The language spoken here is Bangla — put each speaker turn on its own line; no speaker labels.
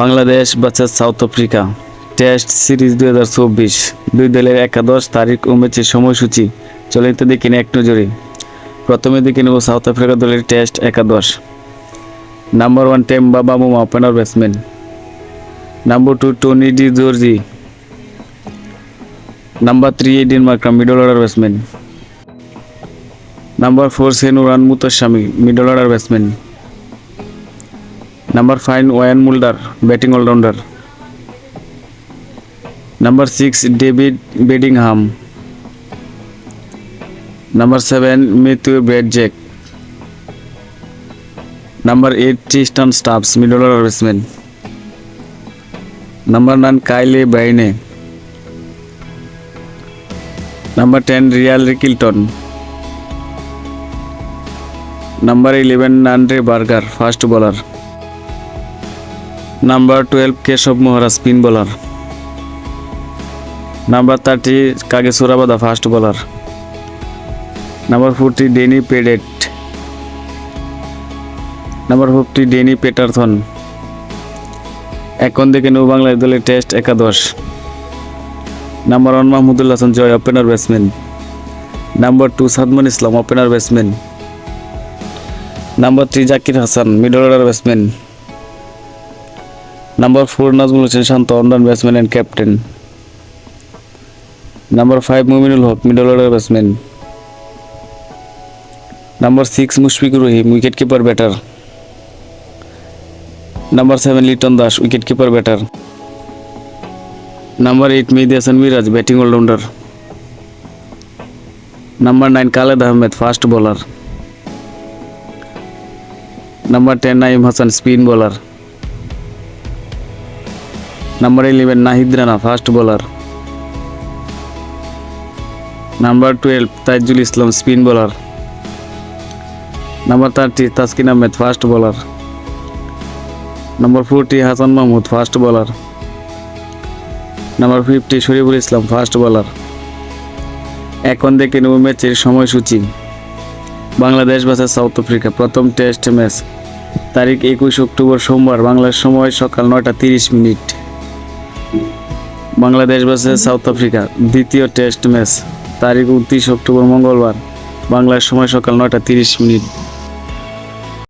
বাংলাদেশ বাচ্চা সাউথ আফ্রিকা টেস্ট সিরিজ দুই হাজার চব্বিশ। দুই দলের একাদশ তারিখ ও ম্যাচের সময়সূচি। চলিত নিন এক নজরে। প্রথমে দেখে নেব সাউথ আফ্রিকা দলের টেস্ট একাদশ। নাম্বার ওয়ান টেম বাবা Bavuma opener batsman number two Tony de Zorzi. Number three Aiden Markram middle order batsman number four Senuran Muthusamy middle order batsman number five Wiaan Mulder batting allrounder number six David Bedingham number seven Matthew Breetzke number eight Tristan Stubbs middle order batsman number nine Kyle Verreynne number ten Ryan Rickelton number eleven Nandre Burger fast bowler number twelve Keshav Maharaj spin bowler number thirty Kagiso Rabada fast bowler number forty Dane Piedt number fifty Dane Paterson এখন দেখে নৌ বাংলাদেশ দলের টেস্ট একাদশ। Number one Mahmudul Hasan Joy opener batsman number two Shadman Islam opener batsman number three Zakir Hasan middle order batsman number four Najmul Hossain Shanto অন্ডান batsman and captain number five Mominul Haque middle order batsman number six Mushfiqur Rahim wicket keeper batter number seven Liton Das wicket keeper batter number eight Mehidy Hasan Miraz batting allrounder number nine Khaled Ahmed fast bowler number ten Nayeem Hasan spin bowler number eleven Nahid Rana fast bowler number twelve Taijul Islam spin bowler number thirty Taskin Ahmed fast bowler number forty Hasan Mahmud fast bowler number fifty Shoriful Islam fast bowler এখন দেখে নেব ম্যাচের সময়সূচি। বাংলাদেশ ভার্সেস সাউথ আফ্রিকা প্রথম টেস্ট ম্যাচ তারিখ একুশ অক্টোবর সোমবার, বাংলার সময় সকাল নয়টা তিরিশ মিনিট। বাংলাদেশ ভার্সেস সাউথ আফ্রিকা, দ্বিতীয় টেস্ট ম্যাচ, তারিখ উনত্রিশ অক্টোবর মঙ্গলবার, বাংলার সময় সকাল নয়টা তিরিশ মিনিট।